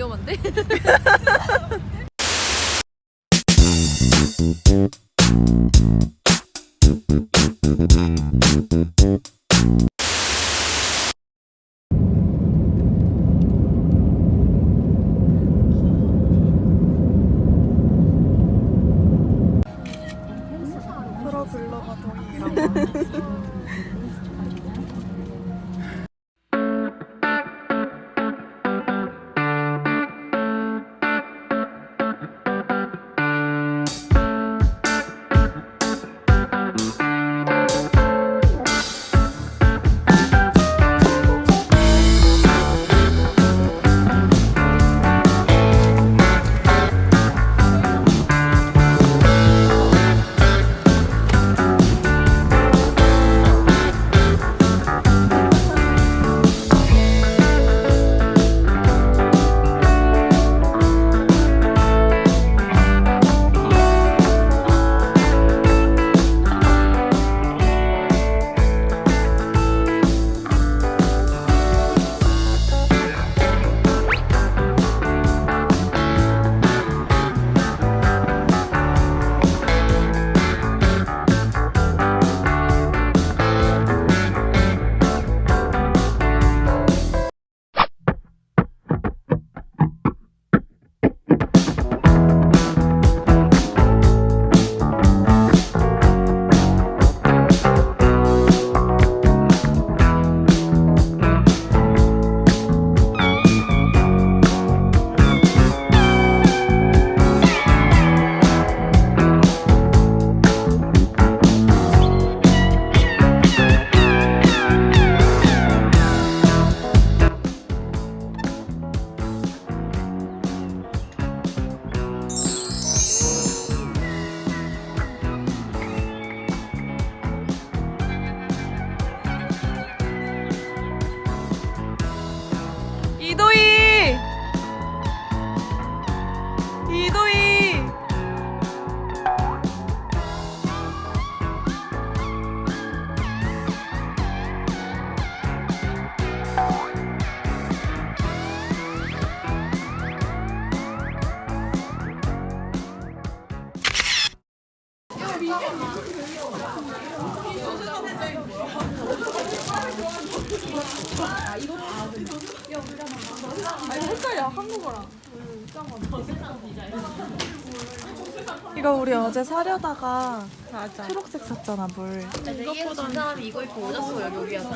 위험한데? 프로블 이거 우리 어제 사려다가 맞아. 초록색 샀잖아 물 이거보다 사람이 이거 입고 오졌어 여기 여기 와서.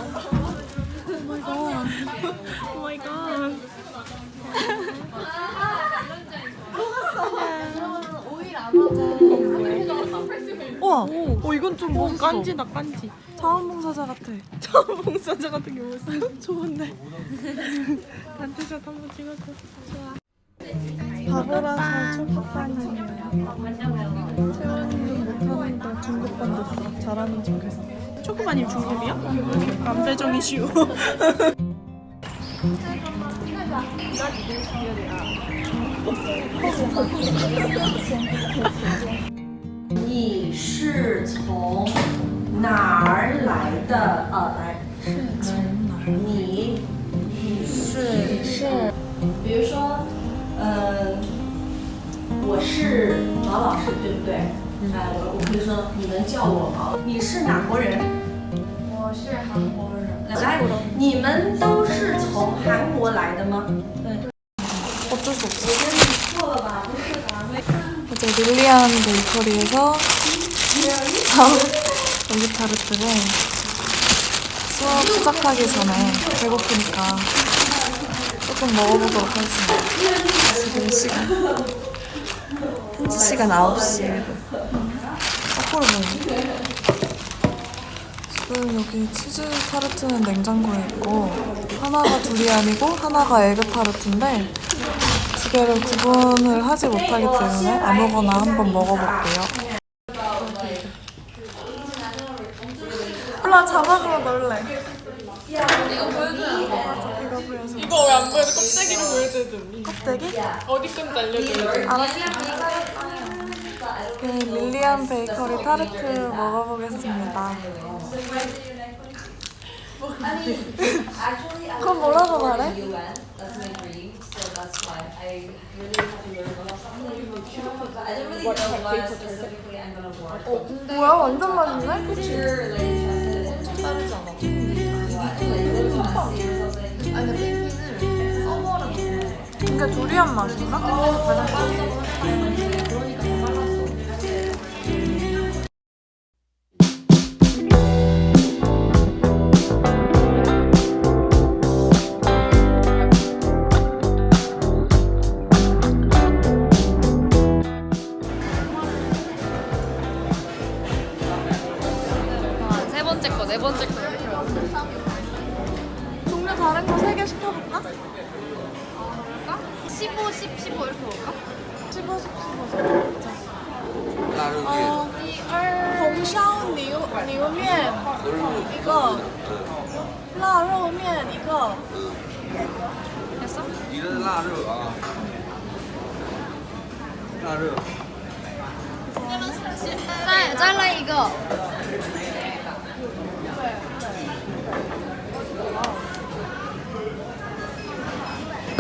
오 마이 갓. 우와 어 이건 좀 오, 멋있어 깐지다 깐지. 자원봉사자 같아 자원봉사자 같은 경우 있어. 좋은데 단체샷 한번 찍어줘. 바보라서 초밥반이에요 채원이는 못하는데 중국반 됐어 잘하는 척해서 초코바님 중국이야? 안배정이 쉬워. 你是从哪儿来的？呃，来，你是是，比如说，呃，我是毛老师，对不对？哎，我我可以说你们叫我毛。你是哪国人？我是韩国人。来，你们都是从韩国来的吗？ 어쩔 수 없어 我跟你错了吧？不是吧？ 어제 릴리안 베이커리에서 사온 여기 타르트를 수업 시작하기 전에 배고프니까 조금 먹어보도록 하겠습니다. 지금 시간 현지 시간 9시 1분 거꾸로 보이네 지금 여기 치즈 타르트는 냉장고에 있고 하나가 두리안이고 하나가 에그 타르트인데 두 개를 구분을 하지 못하기 때문에 아무거나 한번 먹어볼게요. 몰라 자막으로 넣을래. 이거 보여줘. 이거 왜 안 보여도 껍데기로 보여줘야 돼. 껍데기? 어디 건지 알려줘. 알았어. 그 릴리안 베이커리 타르트 먹어보겠습니다. 그럼 뭐라고 말해? 뭐야 완전 맛있네? 않아? 아니 근데 핑핑을 이게 두리안 맛인가? 가장 종류 다른 거 세 개 시켜볼까? 15, 10, 15 이렇게 먹을까? 15, 10, 15.腊肉面， 어, 红烧牛牛面一个，腊肉面一个。 됐어? 你的是腊肉啊，腊肉。 짤, 잘라 이거.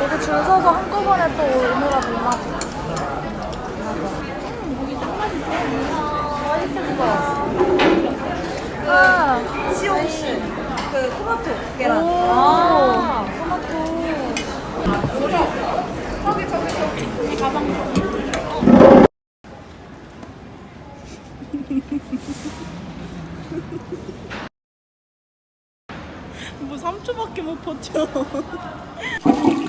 여기 줄 서서 한꺼번에 또 오느라 몰라. 아, 시오시. 그 토마토 계란. 아, 토마토. 뭐 3초밖에 못 버텨.